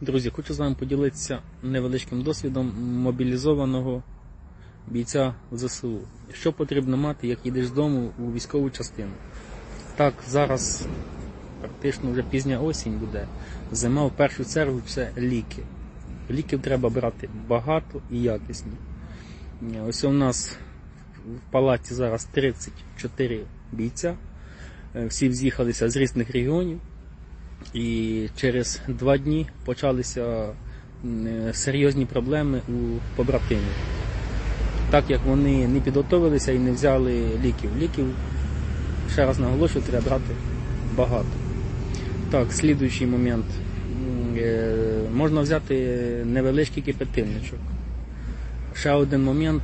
Друзі, хочу з вами поділитися невеличким досвідом мобілізованого бійця ЗСУ. Що потрібно мати, як їдеш з дому у військову частину? Так, зараз практично вже пізня осінь буде. Зима в першу чергу це ліки. Ліків треба брати багато і якісні. Ось у нас в палаті зараз 34 бійця. Всі з'їхалися з різних регіонів. І через два дні почалися е, серйозні проблеми у побратимів. Так як вони не підготовилися і не взяли ліків. Ліків, ще раз наголошую, треба брати багато. Так, слідуючий момент. Е, Можна взяти невеличкий кипятильничок. Ще один момент.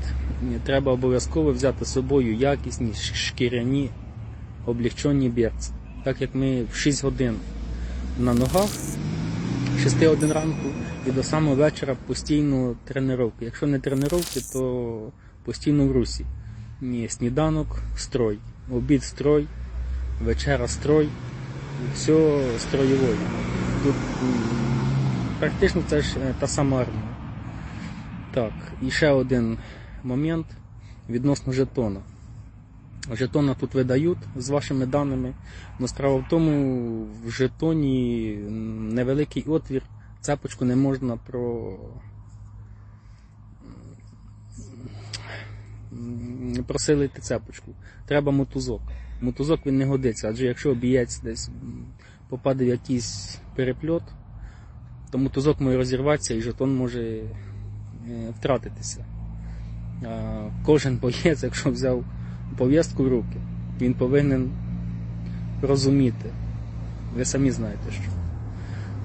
Треба обов'язково взяти з собою якісні шкіряні облегчені берці. Так як ми в 6 годин на ногах, 6 годин ранку і до самого вечора постійно тренування. Якщо не тренування, то постійно в русі. Ні, сніданок, строй, обід строй, вечера строй, все строєвою. Тут практично це ж е, та сама армія. Так, і ще один момент відносно жетона. Жетона тут видають з вашими даними. але справа в тому, в жетоні невеликий отвір, цепочку не можна про... просилити цепочку. Треба мотузок. Мотузок він не годиться, адже якщо бієць десь попаде в якийсь перепльот, то мотузок може розірватися і жетон може е, втратитися. Кожен боєць, якщо взяв пов'язку в руки, він повинен розуміти. Ви самі знаєте, що.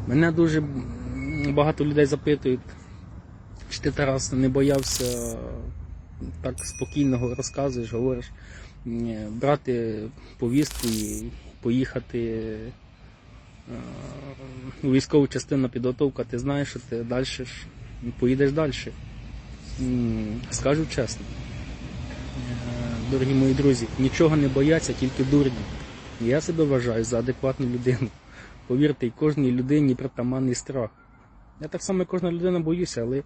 Мене дуже багато людей запитують, чи ти Тарас не боявся так спокійно розказуєш, говориш, брати повістку і поїхати е, у військову частину підготовка, ти знаєш, що ти далі поїдеш далі. Скажу чесно. Дорогі мої друзі, нічого не бояться, тільки дурні. Я себе вважаю за адекватну людину. Повірте, і кожній людині притаманний страх. Я так само, як кожна людина боюся, але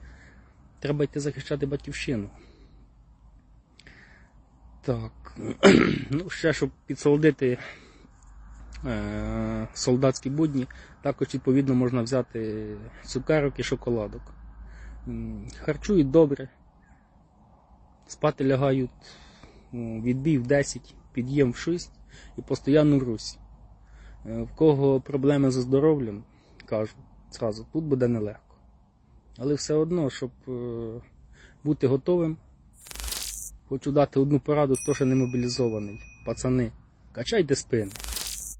треба йти захищати батьківщину. Так. ну, ще щоб підсолодити е, солдатські будні, також відповідно можна взяти цукерок і шоколадок. Харчують добре, спати лягають відбій в 10, під'єм в 6 і постійно в русі. Е, В кого проблеми зі здоров'ям, кажу, зразу, тут буде нелегко. Але все одно, щоб е, бути готовим, хочу дати одну пораду, хто ще не мобілізований. Пацани, качайте спину.